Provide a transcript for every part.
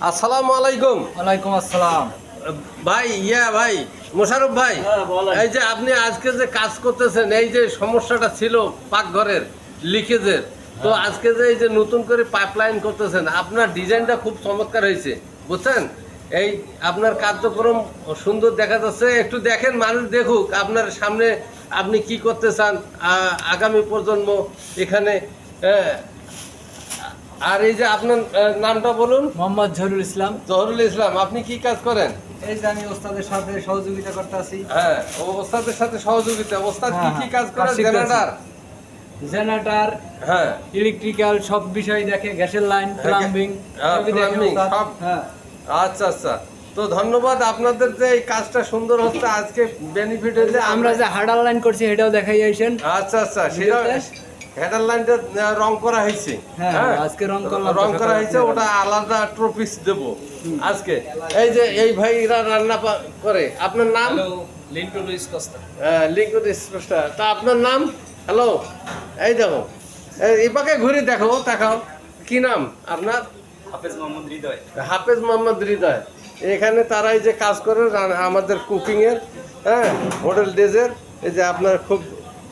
আসসালামু আলাইকুম ওয়ালাইকুম আসসালাম ভাই ইয়া ভাই মোশারফ ভাই হ্যাঁ, এই যে আপনি আজকে যে কাজ করতেছেন এই যে সমস্যাটা ছিল পাকঘরের লিকেজের তো হ্যাঁ। আজকে যে এই যে নতুন করে পাইপলাইন করতেছেন আপনার ডিজাইনটা খুব চমৎকার হয়েছে বুঝছেন এই আপনার কার্যক্রম সুন্দর দেখা যাচ্ছে একটু দেখেন মানুষ দেখুক আপনার সামনে আপনি কি করতে চান আগামী প্রজন্ম এখানে হ্যাঁ। আর এই যে আপনার নামটা বলুন। মোহাম্মদ জহুরুল ইসলাম। জহরুল ইসলাম আপনি কি কাজ করেন? এই যে আমি ওস্তাদের সাথে সহযোগিতা করতেছি হ্যাঁ ও ওস্তাদের সাথে সহযোগিতা। ওস্তাদ কি হ্যাঁ, কি হ্যাঁ, কাজ করে কাজ শিখতেছি। জেনারেটর। জেনারেটর হ্যাঁ। ইলেকট্রিক্যাল সব বিষয় দেখে গ্যাসের লাইন প্লাম্বিং হ্যাঁ, plumbing, সব। হ্যাঁ। আচ্ছা আচ্ছা। তো ধন্যবাদ আপনাদের যে এই কাজটা সুন্দর হচ্ছে আজকে বেনিফিট হয়েছে। আমরা যে হার্ডার লাইন করছি সেটাও দেখাই আইছেন আচ্ছা আচ্ছা সেটা? হেডার লাইনটা রং করা হয়েছে। হ্যাঁ, আজকে রং তো রং করা হয়েছে ওটা আলাদা ট্রপিস দেব আজকে। এই যে এই ভাইরা রান্না পা- করে আপনার নাম? লিন্টু লুইস কস্তা লিঙ্কুদ স্পষ্টা তা আপনার নাম? হ্যালো এই দেখো এই পাকে ঘুরে দেখো দেখাও। কি নাম আপনার? হাফেজ মোহাম্মদ হৃদয়। হাফেজ মোহাম্মদ হৃদয়। এখানে তারাই যে কাজ করে আমাদের কুকিংয়ের হ্যাঁ হোটেল ডেজের এই যে আপনার খুব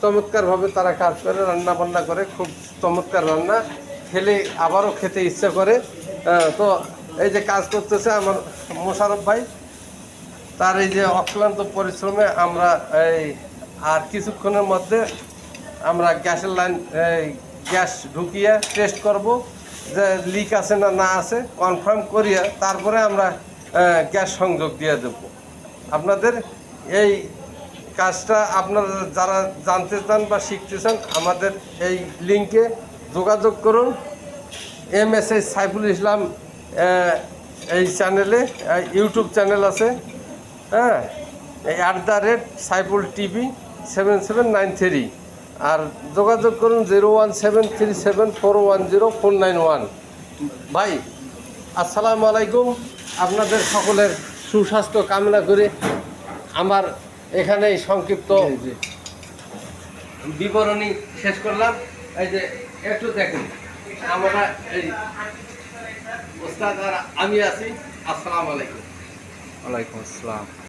চমৎকারভাবে তারা কাজ করে রান্না বান্না করে, খুব চমৎকার রান্না। খেলে আবারও খেতে ইচ্ছা করে। তো এই যে কাজ করতেছে আমার মোশারফ ভাই, তার এই যে অক্লান্ত পরিশ্রমে আমরা এই আর কিছুক্ষণের মধ্যে আমরা গ্যাসের লাইন গ্যাস ঢুকিয়ে টেস্ট করব, যে লিক আছে না না আছে কনফার্ম করিয়া তারপরে আমরা গ্যাস সংযোগ দিয়ে দেব। আপনাদের এই কাজটা আপনারা যারা জানতে চান বা শিখতে চান, আমাদের এই লিঙ্কে যোগাযোগ করুন। M S S Saiful Islam এই চ্যানেলে ইউটিউব চ্যানেল আছে। হ্যাঁ at the rate Saiful TV seven seven nine three. আর যোগাযোগ করুন zero one seven three seven four one zero four nine one. ভাই, আসসালামু আলাইকুম। আপনাদের সকলের সুস্বাস্থ্য কামনা করে আমার এখানে এই সংক্ষিপ্ত বিবরণী শেষ করলাম। এই যে একটু দেখুন আমরা এই ওস্তাদ আর আমি আছি। আসসালামু আলাইকুম। ওয়ালাইকুম আসসালাম।